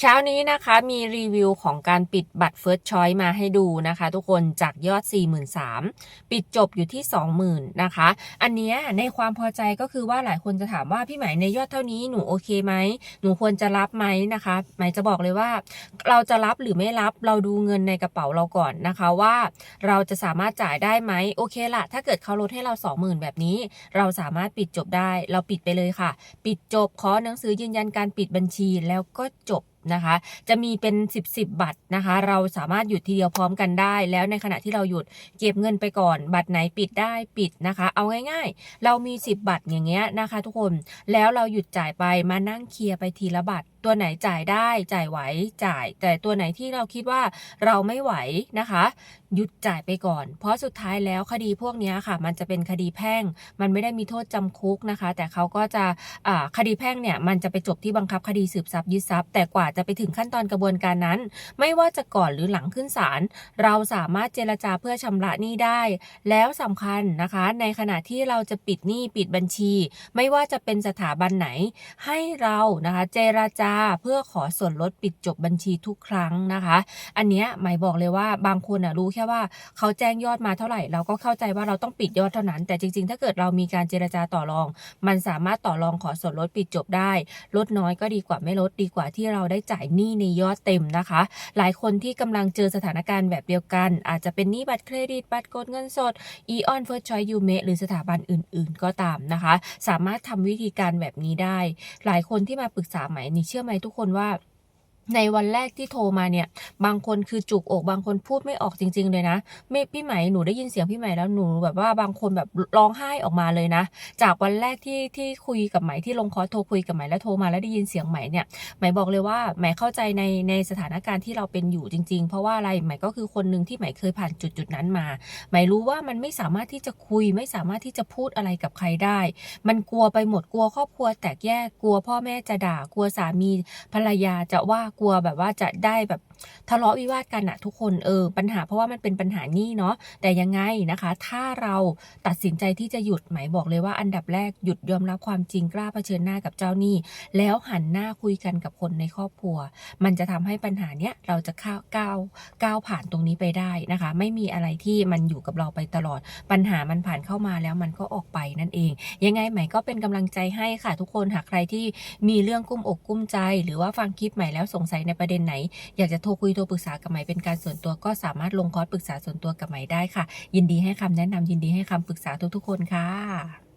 เช้านี้นะคะมีรีวิวของการปิดบัตร First Choice มาให้ดูนะคะ ทุกคนจากยอด 43,000 ปิดจบอยู่ที่ 20,000 นะคะ อันเนี้ยในความพอใจก็คือว่าหลายคนจะถามว่าพี่หมในยอดเท่านี้หนูโอเคไหมหนูควรจะรับไหมนะคะหมจะบอกเลยว่า เราจะรับหรือไม่รับเราดูเงินในกระเป๋าเราก่อนนะคะว่า เราจะสามารถจ่ายได้ไหมโอเคละถ้าเกิดเขาลดให้เรา 20,000 แบบนี้ เราสามารถปิดจบได้ เราปิดไปเลยค่ะ ปิดจบขอหนังสือยืนยันการปิดบัญชีแล้วก็จบนะคะ จะมีเป็น 10บสบัตรนะคะ เราสามารถหยุดทีเดียวพร้อมกันได้ แล้วในขณะที่เราหยุดเก็บเงินไปก่อน บัตรไหนปิดได้ปิดนะคะ เอาง่ายๆ เรามี 10 บัตรอย่างเงี้ยนะคะ ทุกคนแล้วเราหยุดจ่ายไปมานั่งเคลียร์ไปทีละบัตร ตัวไหนจ่ายได้จ่ายไหวจ่าย แต่ตัวไหนที่เราคิดว่าเราไม่ไหวนะคะ หยุดจ่ายไปก่อน เพราะสุดท้ายแล้วคดีพวกนี้ค่ะ มันจะเป็นคดีแพ่ง มันไม่ได้มีโทษจำคุกนะคะ แต่เขาก็จะคดีแพ่งเนี่ยมันจะไปจบที่บังคับคดีสืบทรัพย์ยึดทรัพย์แต่กว่าจะไปถึงขั้นตอนกระบวนการนั้น ไม่ว่าจะก่อนหรือหลังขึ้นศาลเราสามารถเจรจาเพื่อชำระหนี้ได้ แล้วสำคัญนะคะ ในขณะที่เราจะปิดหนี้ปิดบัญชี ไม่ว่าจะเป็นสถาบันไหน ให้เรานะคะ เจรจาเพื่อขอส่วนลดปิดจบบัญชีทุกครั้งนะคะ อันเนี้ยหมายบอกเลยว่าบางคนอะรู้แค่ว่าเขาแจ้งยอดมาเท่าไหร่ เราก็เข้าใจว่าเราต้องปิดยอดเท่านั้น แต่จริง ๆ ถ้าเกิดเรามีการเจรจาต่อรอง มันสามารถต่อรองขอส่วนลดปิดจบได้ ลดน้อยก็ดีกว่าไม่ลดดีกว่าที่เราได้จ่ายหนี้ในยอดเต็มนะคะ หลายคนที่กำลังเจอสถานการณ์แบบเดียวกัน อาจจะเป็นหนี้บัตรเครดิตบัตรกดเงินสด e on first choice u m e หรือสถาบันอื่น ๆ ก็ตามนะคะ สามารถทำวิธีการแบบนี้ได้ หลายคนที่มาปรึกษาไหมนี่เชื่อไหมทุกคนว่า ในวันแรกที่โทรมาเนี่ย บางคนคือจุกอกบางคนพูดไม่ออกจริง ๆ เลยนะไม่พี่ไหมหนูได้ยินเสียงพี่ไหมแล้วหนูแบบว่าบางคนแบบร้องไห้ออกมาเลยนะ จากวันแรกที่ที่คุยกับไหมที่ลงคอร์สโทรคุยกับไหมแล้วโทรมาแล้วได้ยินเสียงไหมเนี่ยไหมบอกเลยว่าไหมเข้าใจในในสถานการณ์ที่เราเป็นอยู่จริง ๆ เพราะว่าอะไรไหมก็คือคนหนึ่งที่ไหมเคยผ่านจุดจุดนั้นมาไหมรู้ว่ามันไม่สามารถที่จะคุย ไม่สามารถที่จะพูดอะไรกับใครได้ มันกลัวไปหมดกลัวครอบครัวแตกแยกกลัวพ่อแม่จะด่ากลัวสามีภรรยาจะว่ากลัวแบบว่าจะได้แบบ ทะเลาะวิวาทกันอะทุกคนเออปัญหาเพราะว่ามันเป็นปัญหานี่เนาะแต่ยังไงนะคะ ถ้าเราตัดสินใจที่จะหยุดหมายบอกเลยว่าอันดับแรกหยุดยอมรับความจริงกล้าเผชิญหน้ากับเจ้าหนี้ แล้วหันหน้าคุยกันกับคนในครอบครัว มันจะทำให้ปัญหาเนี้ยเราจะก้าวก้าวก้าวผ่านตรงนี้ไปได้นะคะ ไม่มีอะไรที่มันอยู่กับเราไปตลอด ปัญหามันผ่านเข้ามาแล้วมันก็ออกไปนั่นเอง ยังไงไหมก็เป็นกำลังใจให้ค่ะทุกคนหากใครที่มีเรื่องกุ้มอกกุ้มใจ หรือว่าฟังคลิปใหม่แล้วสงสัยในประเด็นไหน อยากจะโทรทรคุยโทรปรึกษากับไหมเป็นการส่วนตัวก็สามารถลงคอร์สปรึกษาส่วนตัวกับไหมได้ค่ะ ยินดีให้คำแนะนำยินดีให้คำปรึกษาทุกๆคนค่ะ